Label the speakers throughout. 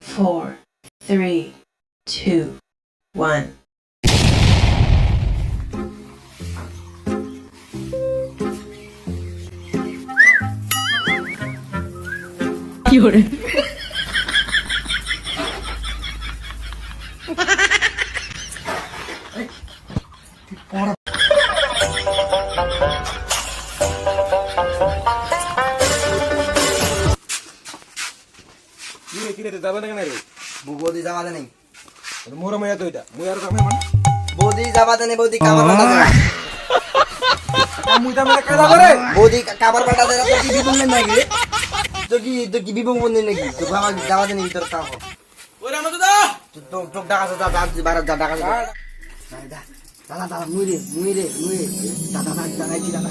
Speaker 1: four, three, two, one.
Speaker 2: কিরে কিরে তো যাবে না কেন রে
Speaker 3: বৌদি যাবাতে নেই
Speaker 2: মোর মাইয়া তো এটা মুই আর কামে মানে
Speaker 3: বৌদি বৌদি কাবার পাটা দেয়
Speaker 2: মুই তা মানে কাজা করে
Speaker 3: বৌদি কাবার পাটা দেয় তো কি বিপদ নেই নাকি তো কি তো কি বিপদ নেই নাকি তো বাবা যাবাতে নেই তোর কাম
Speaker 2: ওরে আমার দাদা
Speaker 3: তো তো ডাকা যা যা বারা যা ডাকা যা দাদা দাদা মুই রে মুই রে মুই রে দাদা দাদা দাদা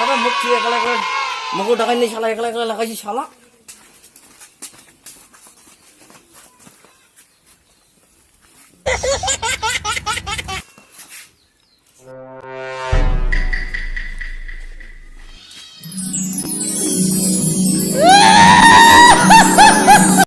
Speaker 3: দাদা মুখ দিয়ে একলা একলা মুকুট টাকা নেই শালা একলা একলা লাগাইছি শালা।